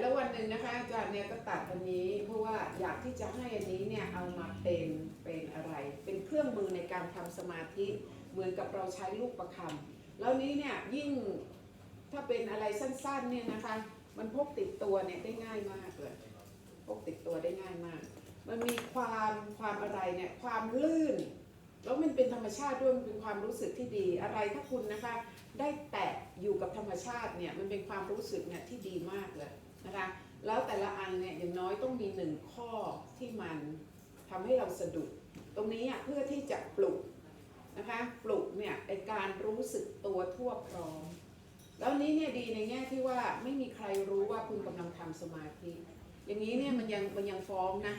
แล้ววันหนึ่งนะคะอาจารย์เนี่ยก็ตัดอันนี้ เพราะว่าอยากที่จะให้อันนี้เนี่ยเอามาเป็นเป็นอะไร เป็นเครื่องมือในการทำสมาธิเหมือนกับเราใช้ลูกประคำแล้วนี้เนี่ยยิ่งถ้าเป็นอะไรสั้นๆเนี่ยนะคะ มันพกติดตัวเนี่ยได้ง่ายมากเลยพกติดตัวได้ง่ายมาก มันมีความความอะไรเนี่ยความลื่น แล้วมันเป็นธรรมชาติด้วยมันเป็นความรู้สึกที่ดีอะไรถ้าคุณนะคะ ได้แตะอยู่กับธรรมชาติเนี่ยมันเป็นความรู้สึกเนี่ยที่ดีมากเลย นะคะแล้วแต่ละอันเนี่ยอย่างน้อยต้องมีหนึ่งข้อที่มันทำให้เราสะดุด ตรงนี้เพื่อที่จะปลุกนะคะปลุกเนี่ยไอการรู้สึกตัวทั่วพร้อม แล้วนี้เนี่ยดีในแง่ที่ว่าไม่มีใครรู้ว่าคุณกำลังทำสมาธิ อย่างนี้เนี่ยมันยังมันยังฟ้องนะ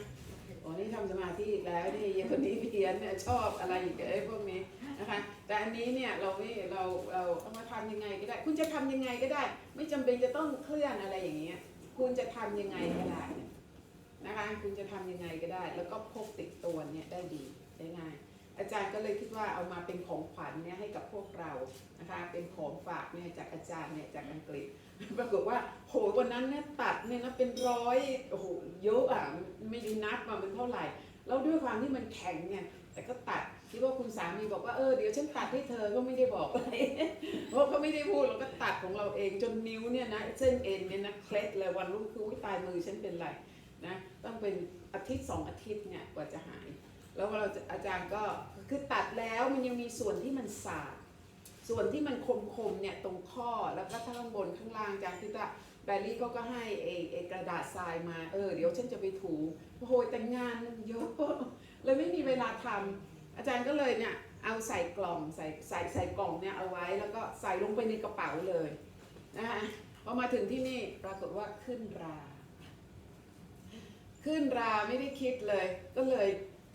อ๋อนี่ทำสมาธิอีกแล้วนี่ยังคนนี้เพี้ยนเนี่ยชอบอะไรอีกไอ้พวกนี้นะคะแต่อันนี้เนี่ยเราไม่เราเราเอามาทำยังไงก็ได้ คุณจะทำยังไงก็ได้ ไม่จำเป็นจะต้องเคลื่อนอะไรอย่างเงี้ย คุณจะทำยังไงก็ได้นะคะคุณจะทำยังไงก็ได้ แล้วก็พกติดตัวเนี่ยได้ดีได้ง่ายอาจารย์ก็เลยคิดว่าเอามาเป็นของขวัญเนี่ยให้กับพวกเรานะคะเป็นของฝากเนี่ยจากอาจารย์เนี่ยจากอังกฤษปรากฏว่าโหวันนั้นเนี่ยตัดเนี่ยนะเป็นร้อยโอ้โหเยอะอะไม่ได้นับมามันเท่าไหร่ แล้วด้วยความที่มันแข็งเนี่ยแต่ก็ตัด คิดว่าคุณสามีบอกว่าเออเดี๋ยวฉันตัดให้เธอก็ไม่ได้บอกอะไรเพราะเขาไม่ได้พูดเราก็ตัดของเราเองจนนิ้วเนี่ยนะเส้นเอ็นเนี่ยนะเคล็ดเลยวันรุ่งคือวิตายมือฉันเป็นไรนะต้องเป็นอาทิตย์สองอาทิตย์เนี่ยกว่าจะหาย แล้วเราจะอาจารย์ก็คือตัดแล้วมันยังมีส่วนที่มันสาดส่วนที่มันคมๆเนี่ยตรงข้อแล้วก็ข้างบนข้างล่างอาจารย์คิดว่าแบลลี่เขาก็ให้เอเอกระดาษทรายมาเออเดี๋ยวฉันจะไปถูโอ้โหแต่งงานเยอะเลยไม่มีเวลาทำ อาจารย์ก็เลยเนี่ยเอาใส่กล่องใส่ใส่ใส่กล่องเนี่ยเอาไว้แล้วก็ใส่ลงไปในกระเป๋าเลยนะคะพอมาถึงที่นี่ปรากฏว่าขึ้นรา ขึ้นราไม่ได้คิดเลย ก็เลย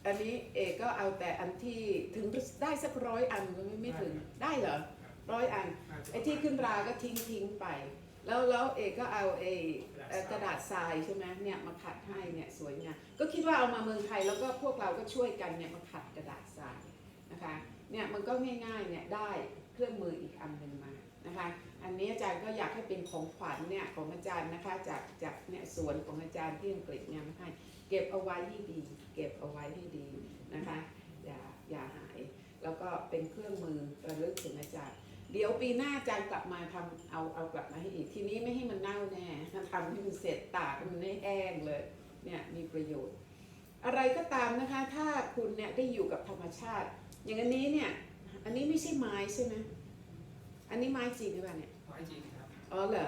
อันนี้เอกก็เอาแต่อันที่ถึงได้สักร้อยอันก็ไม่ไม่ถึงได้เหรอร้อยอันไอ้ที่ขึ้นราก็ทิ้งทิ้งไป แล้วแล้วเอกก็เอาไอ้ เอ่อกระดาษทรายใช่ไหมเนี่ยมาขัดให้เนี่ยสวยงามก็คิดว่าเอามาเมืองไทยแล้วก็พวกเราก็ช่วยกันเนี่ยมาขัดกระดาษทรายนะคะเนี่ยมันก็ง่ายๆเนี่ยได้เครื่องมืออีกอันหนึ่งมานะคะอันนี้อาจารย์ก็อยากให้เป็นของขวัญเนี่ยของอาจารย์นะคะจากจากเนี่ยสวนของอาจารย์ที่อังกฤษเนี่ยมาให้เก็บเอาไว้ให้ดี เก็บเอาไว้ให้ดีนะคะอย่าอย่าหาย แล้วก็เป็นเครื่องมือระลึกถึงอาจารย์ เดี๋ยวปีหน้าจารย์กลับมาทำเอาเอากลับมาให้อีก ทีนี้ไม่ให้มันเน่าแน่ทำให้มันเสร็จตากมันไม่แห้งเลยเนี่ยมีประโยชน์ อะไรก็ตามนะคะ ถ้าคุณเนี่ยได้อยู่กับธรรมชาติ อย่างอันนี้เนี่ย อันนี้ไม่ใช่ไม้ใช่ไหมอันนี้ไม้จริงหรือเปล่าเนี่ยไม้จริงครับอ๋อเหรอ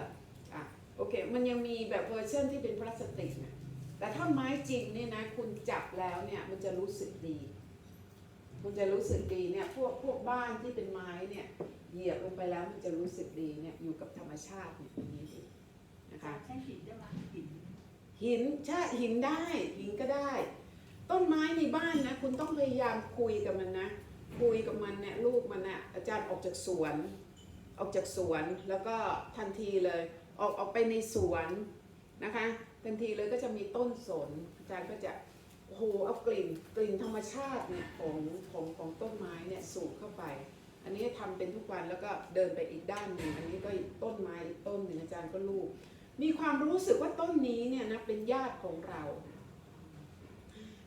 อะโอเค มันยังมีแบบเวอร์ชันที่เป็นพลาสติกนะแต่ถ้าไม้จริงเนี่ยนะคุณจับแล้วเนี่ยมันจะรู้สึกดีมันจะรู้สึกดีเนี่ยพวกพวกบ้านที่เป็นไม้เนี่ย เหยียบลงไปแล้วมันจะรู้สึกดีเนี่ยอยู่กับธรรมชาติเนี่ยอย่างนี้ดีนะคะใช้หินได้ไหมหินหินใช่หินได้หินก็ได้ ต้นไม้ในบ้านนะคุณต้องพยายามคุยกับมันนะคุยกับมันเนี่ยลูกมันน่ะอาจารย์ออกจากสวน ออกจากสวนแล้วก็ทันทีเลยออกออกไปในสวนนะคะทันทีเลยก็จะมีต้นสนอาจารย์ก็จะโอ้โหเอากลิ่นกลิ่นธรรมชาติเนี่ยของของของต้นไม้เนี่ยสูดเข้าไป อันนี้ทำเป็นทุกวันแล้วก็เดินไปอีกด้านหนึ่งอันนี้ก็อีกต้นไม้อีกต้นหนึ่งอาจารย์ก็ลูก มีความรู้สึกว่าต้นนี้เนี่ยนะเป็นญาติของเรา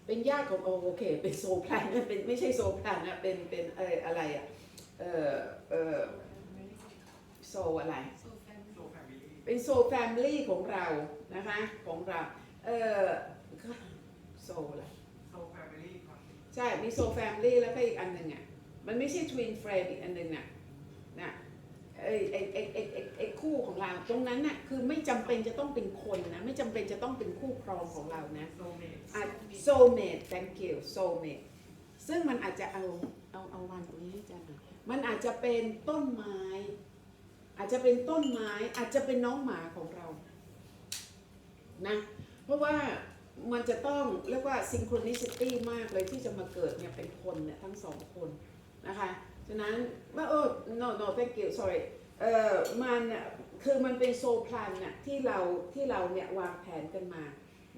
เป็นญาติของโอโอเค เป็นโซแพลนนะเป็นไม่ใช่โซแพลนนะเป็นเป็นเอออะไรอะเออเออโซอะไรโซแฟนโซแฟมิลี่เป็นโซแฟมิลี่ของเรานะคะของเราเออโซอะไรโซแฟมิลี่ครับใช่มีโซแฟมิลี่แล้วก็อีกอันหนึ่งอะ มันไม่ใช่ทวินเฟรมอีกอันหนึ่งอะนะไอ้ไอ้ไอ้ไอ้ไอ้ไอ้คู่ของเราตรงนั้นน่ะคือไม่จำเป็นจะต้องเป็นคนนะ ไม่จำเป็นจะต้องเป็นคู่ครองของเรานะโซเมตอะ soulmate thank you soulmate ซึ่งมันอาจจะเอาเอาเอาวางตรงนี้ให้อาจารย์หน่อยมันอาจจะเป็นต้นไม้ อาจจะเป็นต้นไม้อาจจะเป็นน้องหมาของเรานะเพราะว่ามันจะต้องเรียกว่า synchronicity มากเลยที่จะมาเกิดเนี่ยเป็นคนเนี่ยทั้งสองคน นะคะฉะนั้นว่าเออ no no thank you sorry เออมันน่ะคือมันเป็นโซพลันน่ะที่เราที่เราเนี่ยวางแผนกันมา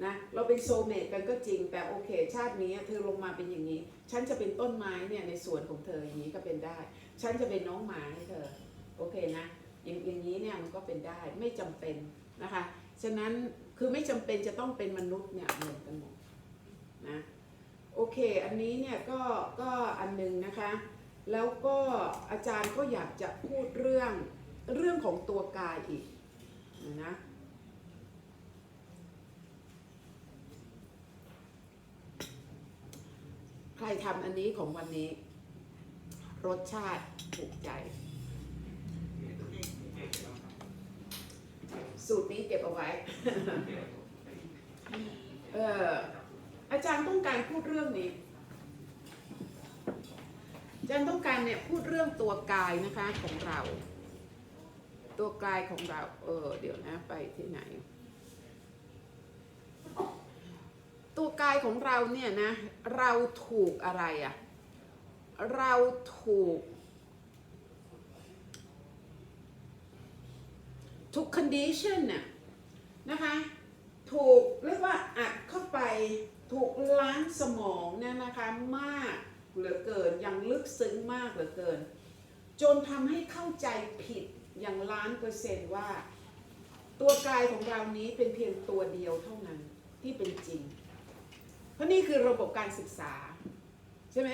นะเราเป็นโซเมตกันก็จริง แต่โอเค ชาตินี้เธอลงมาเป็นอย่างนี้ ฉันจะเป็นต้นไม้เนี่ยในสวนของเธออย่างนี้ก็เป็นได้ ฉันจะเป็นน้องหมาให้เธอโอเคนะอย่างอย่างนี้เนี่ยมันก็เป็นได้ไม่จำเป็นนะคะฉะนั้นคือไม่จำเป็นจะต้องเป็นมนุษย์เนี่ยเหมือนกันหมดนะโอเค อันนี้เนี่ยก็ก็อันหนึงนะคะ แล้วก็อาจารย์ก็อยากจะพูดเรื่องเรื่องของตัวกายอีกนะใครทำอันนี้ของวันนี้ รสชาติถูกใจ สูตรนี้เก็บเอาไว้ เอออาจารย์ต้องการพูดเรื่องนี้ อาจารย์ต้องการเนี่ยพูดเรื่องตัวกายนะคะของเรา ตัวกายของเราเออเดี๋ยวนะไปที่ไหน ตัวกายของเราเนี่ยนะเราถูกอะไรอะเราถูก ถูก condition น่ะนะคะถูกเรียกว่าอัดเข้าไปถูกล้างสมองเนี่ยนะคะมาก เหลือเกินย่างลึกซึ้งมากเหลือเกิน จนทำให้เข้าใจผิดอย่างล้านเปอร์เซนต์ว่า ตัวกายของเรานี้เป็นเพียงตัวเดียวเท่านั้นที่เป็นจริง เพราะนี่คือระบบการศึกษา ใช่ไหม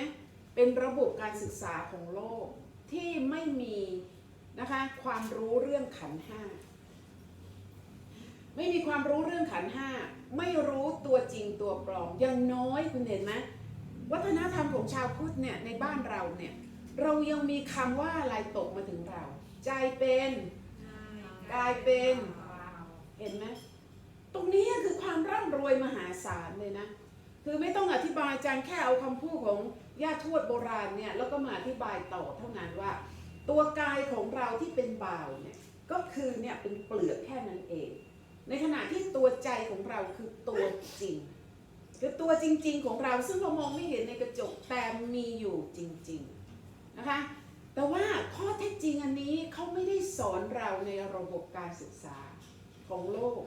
เป็นระบบการศึกษาของโลกที่ไม่มีนะคะความรู้เรื่องขันห้าไม่มีความรู้เรื่องขันห้า ไม่รู้ตัวจริงตัวปลอมอยังน้อยคุณเห็นไหม วัฒนธรรมของชาวพุทธเนี่ยในบ้านเราเนี่ยเรายังมีคำว่าอะไรตกมาถึงเรา ใจเป็นกายเป็นเห็นไหมตรงนี้คือความร่ำรวยมหาศาลเลยนะคือไม่ต้องอธิบายจารย์แค่เอาคำพูดของย่าทวดโบราณเนี่ยแล้วก็มาอธิบายต่อเท่านั้นว่า ตัวกายของเราที่เป็นบ่าวเนี่ยก็คือเนี่ยเป็นเปลือกแค่นั้นเอง ในขณะที่ตัวใจของเราคือตัวจริง คือตัวจริง ๆ ของเราซึ่งเรามองไม่เห็นในกระจกแต่มีอยู่จริง ๆ นะคะ แต่ว่าข้อเท็จจริงอันนี้เขาไม่ได้สอนเราในระบบการศึกษาของโลก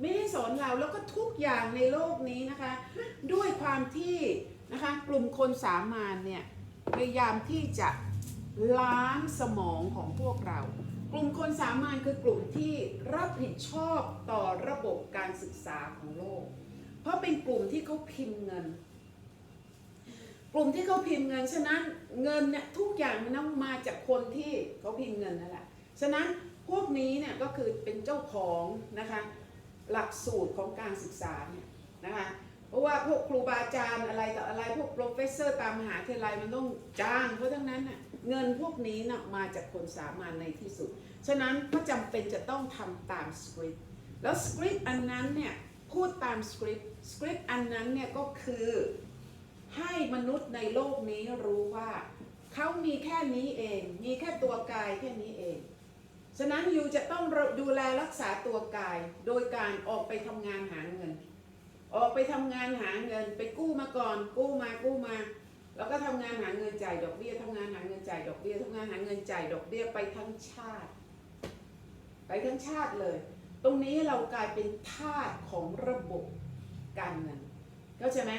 ไม่ได้สอนเราแล้วก็ทุกอย่างในโลกนี้นะคะ ด้วยความที่นะคะกลุ่มคนสามานเนี่ยพยายามที่จะล้างสมองของพวกเรา กลุ่มคนสามานคือกลุ่มที่รับผิดชอบต่อระบบการศึกษาของโลก เพราะเป็นกลุ่มที่เขาพิมพ์เงิน กลุ่มที่เขาพิมพ์เงิน ฉะนั้นเงินเนี่ยทุกอย่างมันต้องมาจากคนที่เขาพิมพ์เงินนั่นแหละ ฉะนั้นพวกนี้เนี่ยก็คือเป็นเจ้าของนะคะหลักสูตรของการศึกษาเนี่ยนะคะเพราะว่าพวกครูบาอาจารย์อะไรต่ออะไรพวกโปรเฟสเซอร์ตามมหาวิทยาลัยมันต้องจ้างเขาะทั้งนั้นน่ะเงินพวกนี้น่ะมาจากคนสามัญในที่สุด ฉะนั้นก็จำเป็นจะต้องทำตามสคริปต์แล้วสคริปต์อันนั้นเนี่ยพูดตามสคริปต์ สคริปต์อันนั้นเนี่ยก็คือให้มนุษย์ในโลกนี้รู้ว่า เขามีแค่นี้เอง มีแค่ตัวกายแค่นี้เอง ฉะนั้นยูจะต้องดูแลรักษาตัวกาย โดยการออกไปทำงานหาเงิน ออกไปทำงานหาเงิน ไปกู้มาก่อน กู้มากู้มา แล้วก็ทำงานหาเงินจ่ายดอกเบี้ยทำงานหาเงินจ่ายดอกเบี้ยทำงานหาเงินจ่ายดอกเบี้ยไปทั้งชาติ ไปทั้งชาติเลย ตรงนี้เรากลายเป็นทาสของระบบ การเงินเข้าใจไหม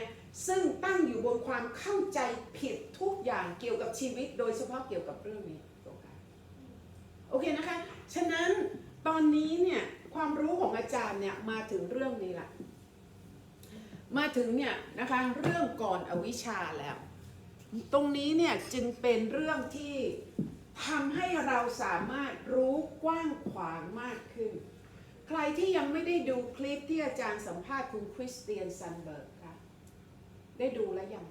ซึ่งตั้งอยู่บนความเข้าใจผิดทุกอย่างเกี่ยวกับชีวิต โดยเฉพาะเกี่ยวกับเรื่องนี้ตัวการโอเคนะคะ ฉะนั้นตอนนี้เนี่ยความรู้ของอาจารย์เนี่ยมาถึงเรื่องนี้ละมาถึงเนี่ยนะคะเรื่องก่อนอวิชชาแล้ว ตรงนี้เนี่ยจึงเป็นเรื่องที่ทำให้เราสามารถรู้กว้างขวางมากขึ้น ใครที่ยังไม่ได้ดูคลิปที่อาจารย์สัมภาษณ์คุณคริสเตียนซันเบิร์กคะได้ดูแล้วยัง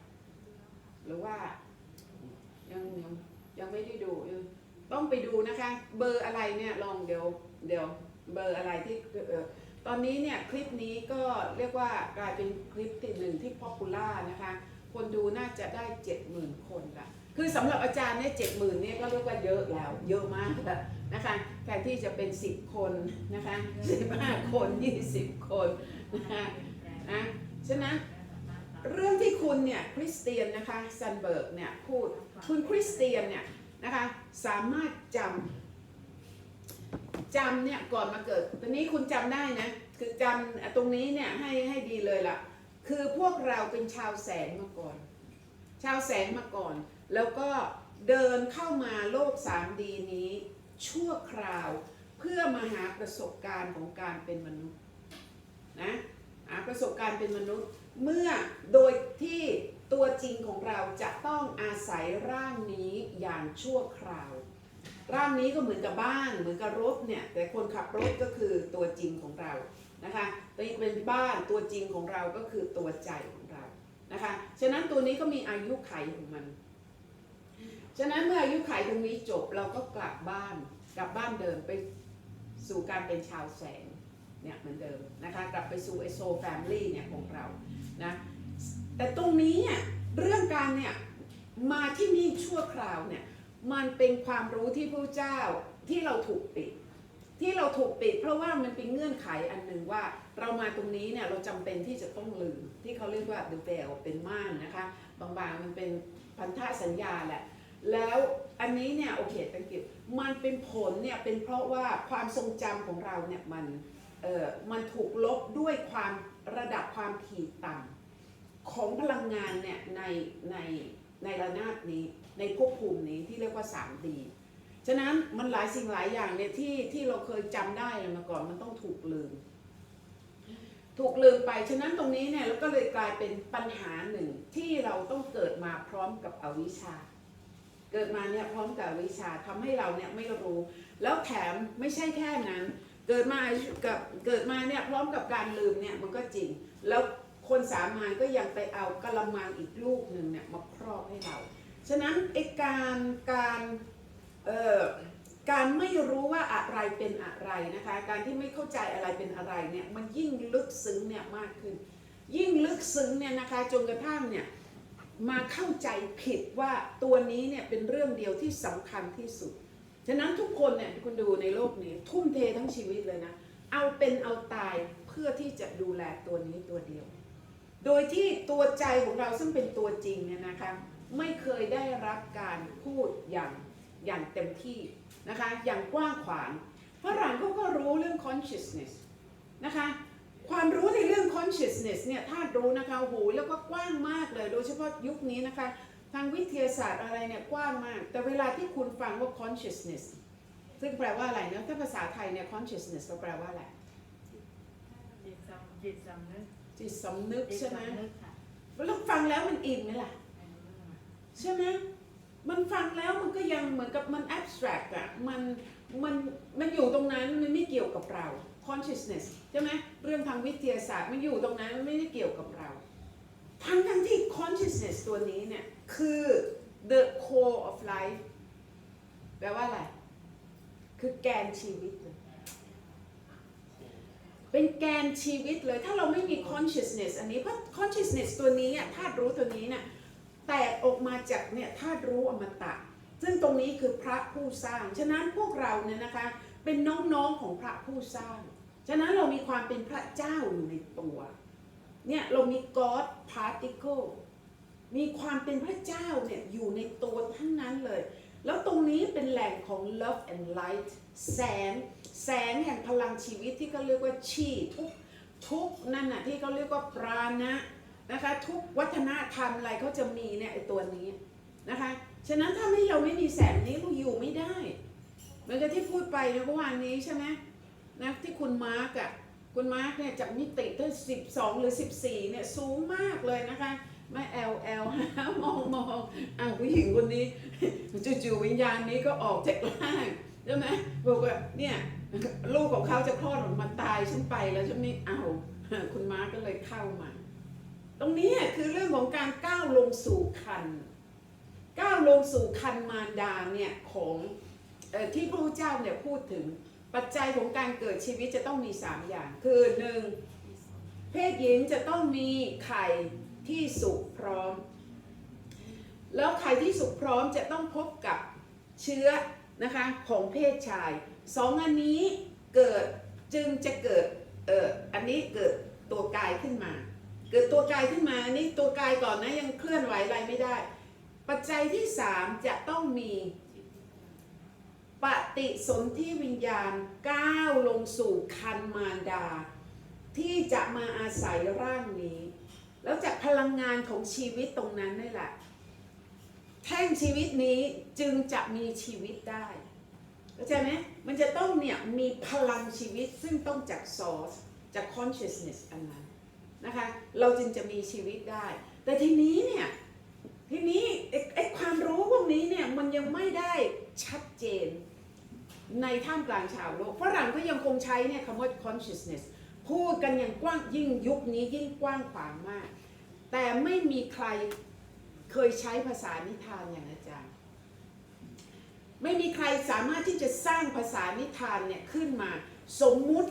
หรือว่ายังยังยังไม่ได้ดู ต้องไปดูนะคะ เบอร์อะไรเนี่ยลองเดี๋ยวเดี๋ยวเบอร์อะไรที่เออตอนนี้เนี่ยคลิปนี้ก็เรียกว่ากลายเป็นคลิปที่หนึ่งที่ป๊อปปูล่านะคะ คนดูน่าจะได้เจ็ดหมื่นคนละ คือสำหรับอาจารย์เนี่ยเจ็ดหมื่นเนี่ยก็เรียกว่าเยอะแล้ว เยอะมากแล้วนะคะแทนที่จะเป็นสิบคนนะคะสิบห้าคนยี่สิบคนนะคะนะฉะนั้นเรื่องที่คุณเนี่ยคริสเตียนนะคะซันเบิร์กเนี่ยพูดคุณคริสเตียนเนี่ยนะคะสามารถจำจำเนี่ยก่อนมาเกิด ตอนนี้คุณจำได้นะคือจำตรงนี้เนี่ยให้ให้ดีเลยล่ะ คือพวกเราเป็นชาวแสงมาก่อน ชาวแสงมาก่อน แล้วก็เดินเข้ามาโลก 3D นี้ ชั่วคราวเพื่อมาหาประสบการณ์ของการเป็นมนุษย์นะหาประสบการณ์เป็นมนุษย์ เมื่อโดยที่ตัวจริงของเราจะต้องอาศัยร่างนี้อย่างชั่วคราว ร่างนี้ก็เหมือนกับบ้านเหมือนกับรถเนี่ยแต่คนขับรถก็คือตัวจริงของเรานะคะตัวนี้เป็นบ้านตัวจริงของเราก็คือตัวใจของเรานะคะฉะนั้นตัวนี้ก็มีอายุไขของมัน ฉะนั้นเมื่ออายุไขตรงนี้จบเราก็กลับบ้านกลับบ้านเดิมไปสู่การเป็นชาวแสงเนี่ยเหมือนเดิมนะคะกลับไปสู่ไอโซแฟมิลี่เนี่ยของเรานะแต่ตรงนี้เนี่ยเรื่องการเนี่ยมาที่นี่ชั่วคราวเนี่ยมันเป็นความรู้ที่พระเจ้าที่เราถูกปิด ที่เราถูกปิด เพราะว่ามันเป็นเงื่อนไขอันหนึ่งว่าเรามาตรงนี้เนี่ยเราจำเป็นที่จะต้องลืมที่เขาเรียกว่า the veil เป็นม่านนะคะบางๆมันเป็นพันธสัญญาแหละ แล้วอันนี้เนี่ยโอเคตังกิมันเป็นผลเนี่ยเป็นเพราะว่าความทรงจำของเราเนี่ยมันเออมันถูกลบด้วยความระดับความถี่ต่ำของพลังงานเนี่ยในในในระนาบนี้ในภพภูมินี้ที่เรียกว่า 3D ฉะนั้นมันหลายสิ่งหลายอย่างเนี่ยที่ที่เราเคยจำได้มาก่อนมันต้องถูกลืม ถูกลืมไปฉะนั้นตรงนี้เนี่ยแล้วก็เลยกลายเป็นปัญหาหนึ่งที่เราต้องเกิดมาพร้อมกับอวิชชา เกิดมาเนี่ยพร้อมกับวิชาทำให้เราเนี่ยไม่รู้ แล้วแถมไม่ใช่แค่นั้น เกิดมากับเกิดมาเนี่ยพร้อมกับการลืมเนี่ยมันก็จริง แล้วคนสามัญก็ยังไปเอากระมังอีกลูกหนึ่งเนี่ยมาครอบให้เรา ฉะนั้นไอการการเอ่อการไม่รู้ว่าอะไรเป็นอะไรนะคะ การที่ไม่เข้าใจอะไรเป็นอะไรเนี่ยมันยิ่งลึกซึ้งเนี่ยมากขึ้น ยิ่งลึกซึ้งเนี่ยนะคะจนกระทั่งเนี่ย มาเข้าใจผิดว่าตัวนี้เนี่ยเป็นเรื่องเดียวที่สำคัญที่สุด ฉะนั้นทุกคนเนี่ยคุณดูในโลกนี้ ทุ่มเททั้งชีวิตเลยนะ เอาเป็นเอาตายเพื่อที่จะดูแลตัวนี้ตัวเดียว โดยที่ตัวใจของเราซึ่งเป็นตัวจริงเนี่ยนะคะไม่เคยได้รับการพูดอย่างอย่างเต็มที่นะคะอย่างกว้างขวางฝรั่งเขาก็รู้เรื่อง consciousness นะคะ ความรู้ในเรื่อง consciousness เนี่ยถ้ารู้นะคะโอ้โหแล้วก็กว้างมากเลย โดยเฉพาะยุคนี้นะคะ ทางวิทยาศาสตร์อะไรเนี่ยกว้างมาก แต่เวลาที่คุณฟังว่า consciousness ซึ่งแปลว่าอะไรเนะถ้าภาษาไทยเนี่ย consciousness ก็แปลว่าอะไรจิตสำจิตสำนึกจิตสำนึกจิตใช่ไหมสำนึกค่ะแล้วฟังแล้วมันอิ่มไหมล่ะ ใช่ไหมมันฟังแล้วมันก็ยังเหมือนกับมัน abstract อะมันมันมันอยู่ตรงนั้นมันไม่เกี่ยวกับเรา consciousness ใช่ไหมเรื่องทางวิทยาศาสตร์มันอยู่ตรงนั้นมันไม่ได้เกี่ยวกับเรา ทั้งทั้งที่ consciousness ตัวนี้เนี่ยคือ the core of life แปลว่าอะไร คือแกนชีวิตเลยเป็นแกนชีวิตเลย ถ้าเราไม่มี consciousness อันนี้เพราะ consciousness ตัวนี้อะธาตุรู้ตัวนี้เนี่ยแตกออกมาจากเนี่ยธาตุรู้อมตะ ซึ่งตรงนี้คือพระผู้สร้าง ฉะนั้นพวกเราเนี่ยนะคะ เป็นน้องๆของพระผู้สร้าง ฉะนั้นเรามีความเป็นพระเจ้าอยู่ในตัว เนี่ยเรามี God particle มีความเป็นพระเจ้าเนี่ยอยู่ในตัวทั้งนั้นเลย แล้วตรงนี้เป็นแหล่งของ love and light แสง แสงแห่งพลังชีวิตที่เขาเรียกว่าชีทุกทุกนั่นน่ะที่เขาเรียกว่าปราณะนะคะทุกวัฒนธรรมอะไรเขาจะมีเนี่ยไอตัวนี้นะคะฉะนั้นถ้าไม่เราไม่มีแสงนี้เราอยู่ไม่ได้เหมือนกับที่พูดไปนะเมื่อวานนี้ใช่ไหม นะที่คุณมาร์กอะคุณมาร์กเนี่ยจากมิติที่สิบสองหรือสิบสี่เนี่ยสูงมากเลยนะคะไม่แอลแอลมองมองอะผู้หญิงคนนี้จู่ๆวิญญาณนี้ก็ออกจากร่างใช่ไหมบอกว่าเนี่ยลูกของเขาจะคลอดออกมาตายฉันไปแล้วฉันไม่เอาคุณมาร์กก็เลยเข้ามา ตรงนี้คือเรื่องของการก้าวลงสู่คันก้าวลงสู่คันมารดาเนี่ยของอที่พระพุทธเจ้าเนี่ยพูดถึง ปัจจัยของการเกิดชีวิตจะต้องมี 3 อย่าง คือหนึ่งเพศหญิงจะต้องมีไข่ที่สุกพร้อม แล้วไข่ที่สุกพร้อมจะต้องพบกับเชื้อนะคะของเพศชายสองอันนี้เกิดจึงจะเกิดเอออันนี้เกิดตัวกายขึ้นมา เกิดตัวกายขึ้นมานนี่ตัวกายก่อนนะยังเคลื่อนไหวอะไรไม่ได้ ปัจจัยที่สามจะต้องมี ปฏิสนธิวิญญาณก้าวลงสู่คันมารดา ที่จะมาอาศัยร่างนี้ แล้วจากพลังงานของชีวิตตรงนั้นนี่แหละ แท่งชีวิตนี้จึงจะมีชีวิตได้เข้าใจไหมมันจะต้องเนี่ยมีพลังชีวิตซึ่งต้องจาก source จาก consciousness อันนั้นนะคะ เราจึงจะมีชีวิตได้ แต่ทีนี้เนี่ยทีนี้ไอ้ความรู้พวกนี้เนี่ยมันยังไม่ได้ชัดเจน ในท่ามกลางชาวโลกฝรั่งก็ยังคงใช้เนี่ยคำว่า consciousness พูดกันอย่างกว้างยิ่งยุคนี้ยิ่งกว้างขวางมาก แต่ไม่มีใครเคยใช้ภาษานิทานอย่างอาจารย์ ไม่มีใครสามารถที่จะสร้างภาษานิทานเนี่ยขึ้นมา สมมุติ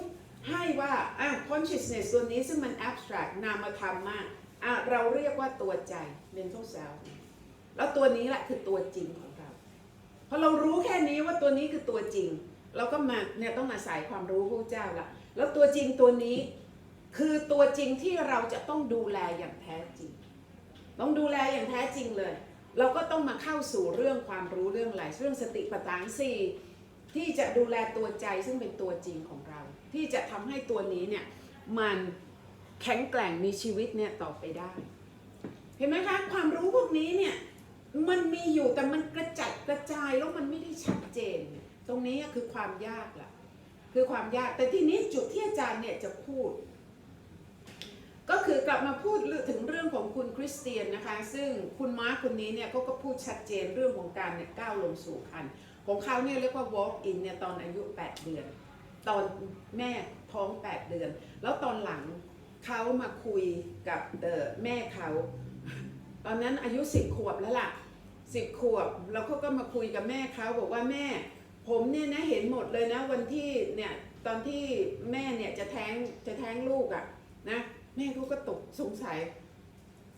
ให้ว่าอะ consciousness ตัวนี้ซึ่งมัน abstract นามธรรมมากอะเราเรียกว่าตัวใจ mental self แล้วตัวนี้แหละคือตัวจริงของ อเรารู้แค่นี้ว่าตัวนี้คือตัวจริง เราก็มาเนี่ยต้องอาศัยความรู้พระเจ้าละแล้วตัวจริงตัวนี้คือตัวจริงที่เราจะต้องดูแลอย่างแท้จริง ต้องดูแลอย่างแท้จริงเลย เราก็ต้องมาเข้าสู่เรื่องความรู้เรื่องอะไรเรื่องสติปัฏฐานสี่ที่จะดูแลตัวใจซึ่งเป็นตัวจริงของเรา ที่จะทำให้ตัวนี้เนี่ยมันแข็งแกร่งมีชีวิตเนี่ยต่อไปได้ เห็นไหมคะความรู้พวกนี้เนี่ย มันมีอยู่แต่มันกระจัดกระจายแล้วมันไม่ได้ชัดเจน ตรงนี้คือความยากล่ะ คือความยากแต่ทีนี้จุดที่อาจารย์เนี่ยจะพูด ก็คือกลับมาพูดถึงเรื่องของคุณคริสเตียนนะคะ ซึ่งคุณมาร์คคนนี้เนี่ยเขาก็พูดชัดเจนเรื่องของการเนี่ยก้าวลงสู่คันของเขาเนี่ยเรียกว่า walk in เนี่ยตอนอายุ 8 เดือน ตอนแม่ท้อง 8 เดือน แล้วตอนหลังเขามาคุยกับเออแม่เขาตอนนั้นอายุ 10 ขวบแล้วล่ะ 10ขวบแล้วเขาก็มาคุยกับแม่เขาบอกว่าแม่ ผมเนี่ยนะเห็นหมดเลยนะวันที่เนี่ยตอนที่แม่เนี่ยจะแท้งจะแท้งลูกอะ่ะนะแม่เขาก็ตกสงสัย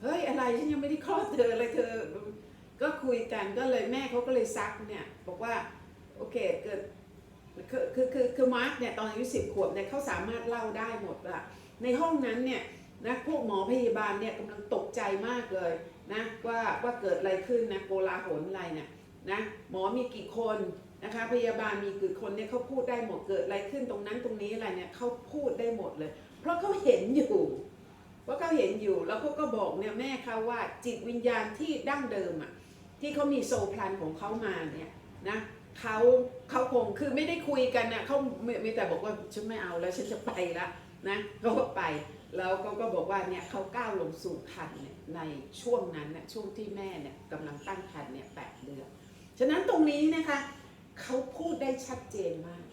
เฮ้ยอะไรฉันยังไม่ได้คลอดเธอเลยเธอ ก็คุยกันก็เลยแม่เขาก็เลยซักเนี่ยบอกว่าโอเคเกิดคือคือคือคือมาร์กเนี่ยตอนอายุสิบขวบเนี่ยเขาสามารถเล่าได้หมดละในห้องนั้นเนี่ย นะพวกหมอพยาบาลเนี่ยกำลังตกใจมากเลยนะว่าว่าเกิดอะไรขึ้นนะโกลาหลอะไรเนี่ยนะหมอมีกี่คนนะคะพยาบาลมีกี่คนเนี่ยเขาพูดได้หมดเกิดอะไรขึ้นตรงนั้นตรงนี้อะไรเนี่ยเขาพูดได้หมดเลย เพราะเขาเห็นอยู่ว่าเขาเห็นอยู่แล้วเขาก็บอกเนี่ยแม่เขาว่าจิตวิญญาณที่ดั้งเดิมอะที่เขามีโซพลันของเขามาเนี่ยนะเขาเขาคงคือไม่ได้คุยกันนะเขาม่ไม่แต่บอกว่าฉันไม่เอาแล้วฉันจะไปละนะเขาก็ไป แล้วเขาก็บอกว่าเนี่ยเขาก้าวลงสู่คันเนี่ยในช่วงนั้นนะช่วงที่แม่เนี่ยกำลังตั้งคันเนี่ยแปดเดือนฉะนั้นตรงนี้นะคะเขาพูดได้ชัดเจนมาก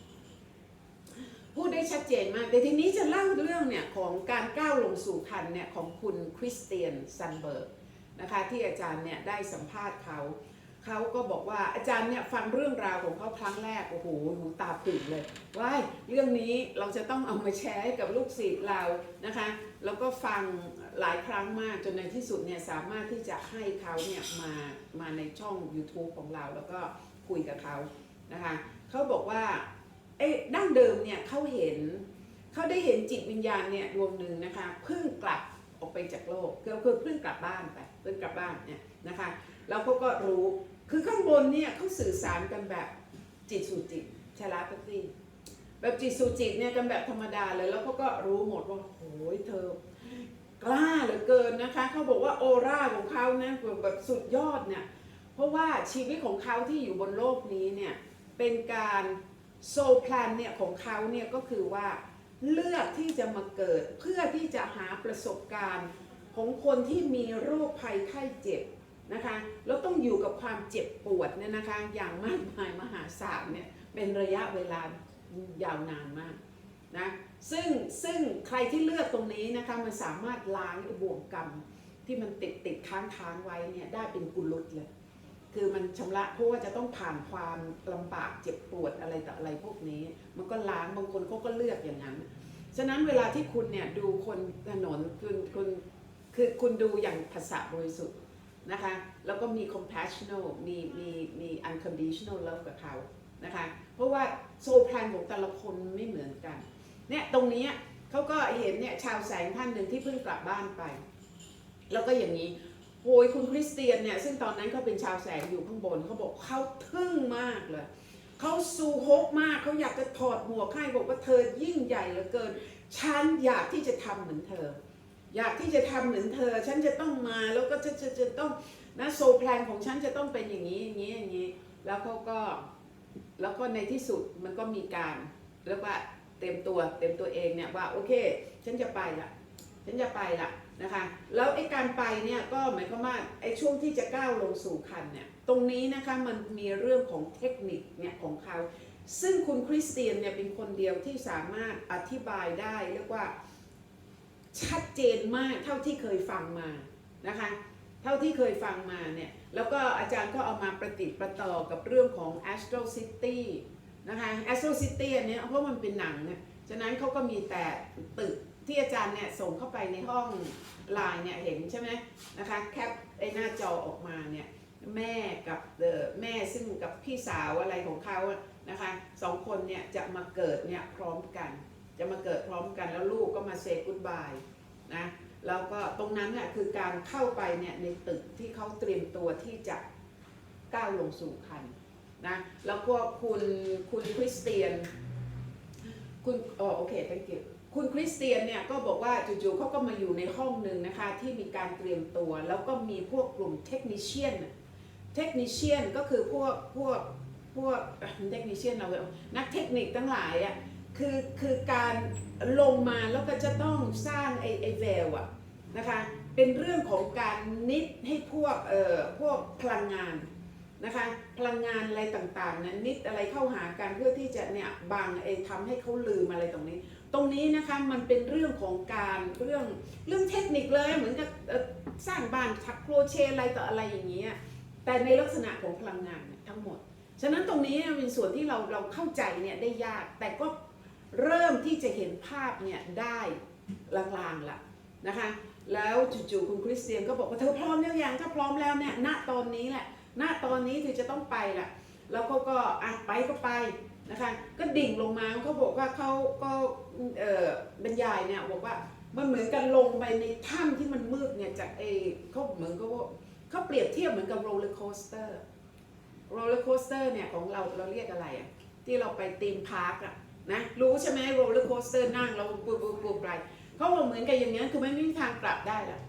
พูดได้ชัดเจนมาก แต่ทีนี้จะเล่าเรื่องเนี่ยของการก้าวลงสู่คันเนี่ยของคุณคริสเตียนซันเบิร์กนะคะที่อาจารย์เนี่ยได้สัมภาษณ์เขา เขาก็บอกว่าอาจารย์เนี่ยฟังเรื่องราวของเขาครั้งแรกโอ้โหหูตาปึ่งเลยว้าเรื่องนี้เราจะต้องเอามาแชร์ให้กับลูกศิษย์เรานะคะ แล้วก็ฟังหลายครั้งมากจนในที่สุดเนี่ยสามารถที่จะให้เขาเนี่ยมามาในช่อง YouTube ของเราแล้วก็คุยกับเขานะคะเขาบอกว่าเอ๊ะดั้งเดิมเนี่ยเขาเห็นเขาได้เห็นจิตวิญญาณเนี่ยดวงหนึ่งนะคะเพิ่งกลับออกไปจากโลกคือคือเพิ่งกลับบ้านไปเพิ่งกลับบ้านเนี่ยนะคะแล้วเขาก็รู้ คือข้างบนเนี่ยเขาสื่อสารกันแบบจิตสู่จิตชลาปตีแบบจิตสู่จิตเนี่ยกันแบบธรรมดาเลยแล้วเขาก็รู้หมดว่าโอ้ยเธอกล้าเหลือเกินนะคะเขาบอกว่าโอร่าของเขาเนี่ยแบบสุดยอดเนี่ยเพราะว่าชีวิตของเขาที่อยู่บนโลกนี้เนี่ยเป็นการโซแพลนเนี่ยของเขาเนี่ยก็คือว่าเลือกที่จะมาเกิดเพื่อที่จะหาประสบการณ์ของคนที่มีโรคภัยไข้เจ็บ นะคะแล้วต้องอยู่กับความเจ็บปวดเนี่ยนะคะอย่างมากมายมหาศาลเนี่ยเป็นระยะเวลายาวนานมากนะซึ่งซึ่งใครที่เลือกตรงนี้นะคะมันสามารถล้างอ้บ่วงกรรมที่มันติดติดค้างค้างไว้เนี่ยได้เป็นกุลุตเลย คือมันชำระเพราะว่าจะต้องผ่านความลำบากเจ็บปวดอะไรต่ออะไรพวกนี้ มันก็ล้างบางคนเขาก็เลือกอย่างนั้น ฉะนั้นเวลาที่คุณเนี่ยดูคนถนนคุณคุณคือคุณดูอย่างภาษาบริสุทธิ์ นะคะแล้วก็มี compassionate มีมีมี unconditional love กับเขานะคะเพราะว่าโซลพลนของแต่ละคนไม่เหมือนกันเนี่ยตรงนี้เขาก็เห็นเนี่ยชาวแสงท่านหนึ่งที่เพิ่งกลับบ้านไป แล้วก็อย่างนี้โอยคุณคริสเตียนเนี่ยซึ่งตอนนั้นเขาเป็นชาวแสงอยู่ข้างบนเขาบอกเขาทึ่งมากเลยเขาซูฮกมากเขาอยากจะถอดหมวกให้บอกว่าเธอยิ่งใหญ่เหลือเกินฉันอยากที่จะทำเหมือนเธอ อยากที่จะทำเหมือนเธอ ฉันจะต้องมาแล้วก็จะจะจะต้องนะโซแพลนของฉันจะต้องเป็นอย่างนี้อย่างนี้อย่างนี้ แล้วเขาก็แล้วก็ในที่สุดมันก็มีการเรียกว่าเต็มตัวเต็มตัวเองเนี่ยว่าโอเค ฉันจะไปละฉันจะไปละนะคะแล้วไอ้การไปเนี่ยก็หมายความว่าไอ้ช่วงที่จะก้าวลงสู่คันเนี่ยตรงนี้นะคะมันมีเรื่องของเทคนิคเนี่ยของเขาซึ่งคุณคริสเตียนเนี่ยเป็นคนเดียวที่สามารถอธิบายได้เรียกว่า ชัดเจนมากเท่าที่เคยฟังมานะคะ เท่าที่เคยฟังมาเนี่ย แล้วก็อาจารย์ก็เอามาประติดประต่อกับเรื่องของ Astro City นะคะ Astro City อันนี้เพราะมันเป็นหนังเนี่ยฉะนั้นเขาก็มีแต่ตึกที่อาจารย์เนี่ยส่งเข้าไปในห้องไลน์เนี่ยเห็นใช่ไหมนะคะแคปไอ้หน้าจอออกมาเนี่ยแม่กับเออแม่ซึ่งกับพี่สาวอะไรของเขานะคะสองคนเนี่ยจะมาเกิดเนี่ยพร้อมกัน จะมาเกิดพร้อมกันแล้วลูกก็มาเซกุ d บายนะแล้วก็ตรงนั้นน่ะคือการเข้าไปเนี่ยในตึกที่เขาเตรียมตัวที่จะก้าวลงสู่คันนะแล้วก็คุณคุณคริสเตียน คุณอ๋อโอเค thank you คุณคริสเตียนเนี่ยก็บอกว่าจู่ๆเขาก็มาอยู่ในห้องหนึ่งนะคะที่มีการเตรียมตัว แล้วก็มีพวกกลุ่มเทคนิชเชียนเทคนิชเชียนก็คือพวกพวกพวกเทคนิชเชียนเรานักเทคนิคทั้งหลายอะ คือคือการลงมาแล้วก็จะต้องสร้างไอไอเวลอะนะคะเป็นเรื่องของการนิดให้พวกเอ่อพวกพลังงานนะคะพลังงานอะไรต่างๆนะนิดอะไรเข้าหากันเพื่อที่จะเนี่ยบังไอทำให้เขาลืมอะไรตรงนี้ ตรงนี้นะคะมันเป็นเรื่องของการเรื่องเรื่องเทคนิคเลยเหมือนกับสร้างบ้านถักโครเชต์อะไรต่ออะไรอย่างเงี้ยแต่ในลักษณะของพลังงานทั้งหมด ฉะนั้นตรงนี้เป็นส่วนที่เราเราเข้าใจเนี่ยได้ยากแต่ก็ เริ่มที่จะเห็นภาพเนี่ยได้ลางๆละนะคะ แล้วจู่ๆคุณคริสเตียนก็บอกว่าเธอพร้อมแล้วยังถ้าพร้อมแล้วเนี่ยณตอนนี้แหละณตอนนี้เธอจะต้องไปละแล้วเขาก็อะไปก็ไปนะคะก็ดิ่งลงมาเขาบอกว่าเขาก็เอ่อบรรยายเนี่ยบอกว่ามันเหมือนกันลงไปในถ้ำที่มันมืดเนี่ยจากเอเขาเหมือนกับว่าเขาเปรียบเทียบเหมือนกับโรลเลอร์โคสเตอร์โรลเลอร์โคสเตอร์เนี่ยของเราเราเรียกอะไรอะที่เราไปตีมพาร์คอะ นะรู้ใช่ไหมโรลเลอร์โคสเตอร์นั่งเราปูปูปูไปเขาบอกเหมือนกันอย่างนี้คือไม่มีทางกลับได้ละ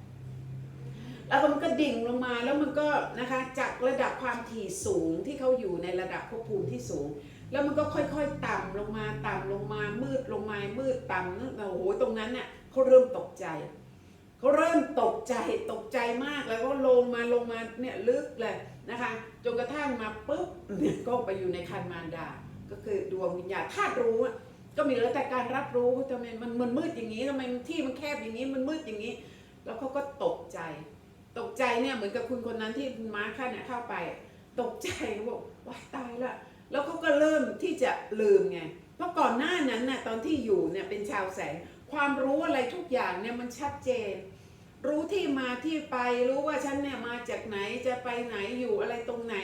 แล้วมันก็ดิ่งลงมาแล้วมันก็นะคะจากระดับความถี่สูงที่เขาอยู่ในระดับภพภูมิที่สูง แล้วมันก็ค่อยๆต่ำลงมาต่ำลงมามืดลงมามืดต่ำนั่นโอ้โหตรงนั้นเนี่ยเขาเริ่มตกใจเขาเริ่มตกใจตกใจมากแล้วก็ลงมาลงมาเนี่ยลึกเลยนะคะจนกระทั่งมาปุ๊บก็ไปอยู่ในคันมารดา ก็คือดวงวิญญาณธาตุรู้อะก็มีเหลือแต่การรับรู้ทำไมมันมันมืดอย่างนี้ทำไมที่มันแคบอย่างนี้มันมืดอย่างนี้ แล้วเขาก็ตกใจ ตกใจเนี่ยเหมือนกับคุณคนนั้นที่ม้าข้าเนี่ยเข้าไป ตกใจเขาบอกว้าตายละแล้วเขาก็เริ่มที่จะลืมไงเพราะก่อนหน้านั้นน่ะตอนที่อยู่เนี่ยเป็นชาวแสง ความรู้อะไรทุกอย่างเนี่ยมันชัดเจน รู้ที่มาที่ไปรู้ว่าฉันเนี่ยมาจากไหนจะไปไหนอยู่อะไรตรงไหน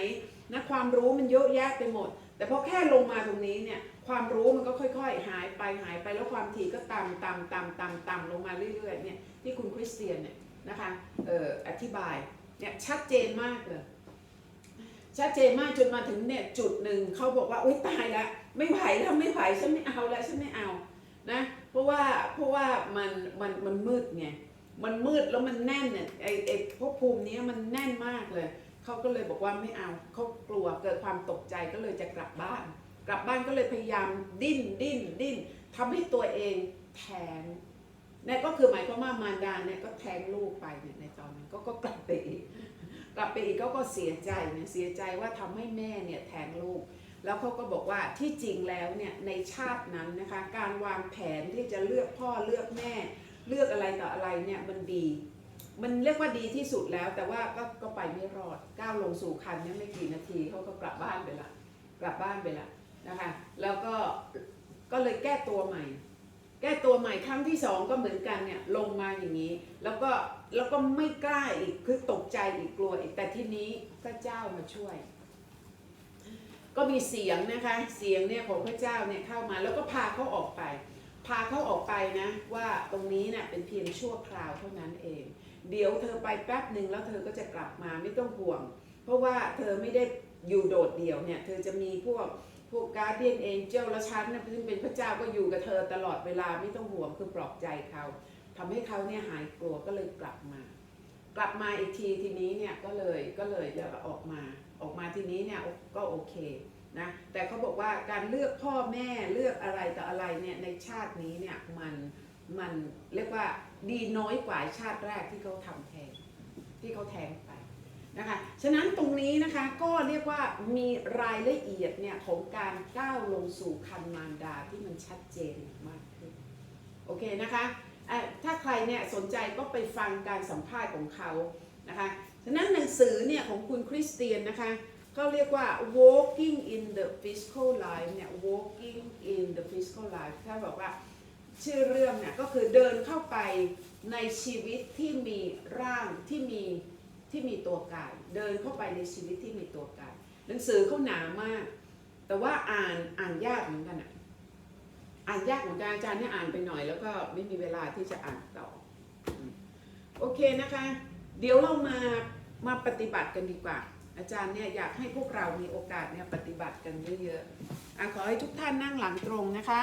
นะความรู้มันเยอะแยะไปหมด แต่พอแค่ลงมาตรงนี้เนี่ยความรู้มันก็ค่อย ๆ หายไปหายไปแล้วความถี่ก็ต่ำต่ำต่ำต่ำต่ำลงมาเรื่อยๆเนี่ยที่คุณคริสเตียนเนี่ยนะคะเอ่ออธิบายเนี่ยชัดเจนมากเลยชัดเจนมากจนมาถึงเนี่ยจุดหนึ่งเขาบอกว่าอุ้ยตายละไม่ไหวแล้วไม่ไหวฉันไม่เอาแล้วฉันไม่เอานะเพราะว่าเพราะว่ามันมันมันมืดไงมันมืดแล้วมันแน่นเนี่ยไอไอภพภูมินี้มันแน่นมากเลย เขาก็เลยบอกว่าไม่เอาเขากลัวเกิดความตกใจก็เลยจะกลับบ้าน กลับบ้านก็เลยพยายามดิ้นดิ้นดิ้นทำให้ตัวเองแทงเนี่ก็คือหมายความว่ามารดาเนี่ยก็แทงลูกไปเนี่ยในตอนนั้นก็ก็กลับไปอีกกลับไปอีกเขาก็เสียใจเนี่ยเสียใจว่าทำให้แม่เนี่ยแทงลูก แล้วเขาก็บอกว่าที่จริงแล้วเนี่ยในชาตินั้นนะคะการวางแผนที่จะเลือกพ่อเลือกแม่ เลือกอะไรต่ออะไรเนี่ยมันดี มันเรียกว่าดีที่สุดแล้ว แต่ว่าก็ก็ไปไม่รอดก้าวลงสู่คันนี่ไม่กี่นาทีเขาก็กลับบ้านไปละกลับบ้านไปละนะคะแล้วก็ก็เลยแก้ตัวใหม่ แก้ตัวใหม่ครั้งที่สองก็เหมือนกันเนี่ยลงมาอย่างนี้ แล้วก็แล้วก็ไม่กล้าอีกคือตกใจอีกกลัวอีกแต่ทีนี้พระเจ้ามาช่วย ก็มีเสียงนะคะเสียงเนี่ยของพระเจ้าเนี่ยเข้ามาแล้วก็พาเขาออกไป พาเขาออกไปนะว่าตรงนี้เนี่ยเป็นเพียงชั่วคราวเท่านั้นเอง เดี๋ยวเธอไปแป๊บหนึ่งแล้วเธอก็จะกลับมาไม่ต้องห่วง เพราะว่าเธอไม่ได้อยู่โดดเดี่ยวเนี่ย เธอจะมีพวกพวกการเดียนเองเจลและฉันนะซึ่งเป็นพระเจ้าก็อยู่กับเธอตลอดเวลาไม่ต้องห่วงคือปลอบใจเขาทำให้เขาเนี่ยหายกลัวก็เลยกลับมา กลับมาอีกทีทีนี้เนี่ยก็เลยก็เลยจะออกมาออกมาทีนี้เนี่ยก็โอเคนะแต่เขาบอกว่าการเลือกพ่อแม่เลือกอะไรต่ออะไรเนี่ยในชาตินี้เนี่ยมัน มันเรียกว่าดีน้อยกว่าชาติแรกที่เขาทำแทนที่เขาแทงไปนะคะ ฉะนั้นตรงนี้นะคะก็เรียกว่ามีรายละเอียดเนี่ยของการก้าวลงสู่คันมารดาที่มันชัดเจนมากขึ้น โอเคนะคะอะถ้าใครเนี่ยสนใจก็ไปฟังการสัมภาษณ์ของเขานะคะ ฉะนั้นหนังสือเนี่ยของคุณคริสเตียนนะคะก็เรียกว่า walking in the physical life เนี่ย walking in the physical life ถ้าบอกว่า ชื่อเรื่องเนี่ยก็คือเดินเข้าไปในชีวิตที่มีร่างที่มีที่มีตัวกาย เดินเข้าไปในชีวิตที่มีตัวกาย หนังสือเขาหนามาก แต่ว่าอ่านอ่านยากเหมือนกันอะอ่านยากเหมือนกันอาจารย์เนี่ยอ่านไปหน่อย แล้วก็ไม่มีเวลาที่จะอ่านต่อโอเคนะคะ เดี๋ยวเรามามาปฏิบัติกันดีกว่า อาจารย์เนี่ยอยากให้พวกเรามีโอกาสเนี่ยปฏิบัติกันเยอะๆอะขอให้ทุกท่านนั่งหลังตรงนะคะ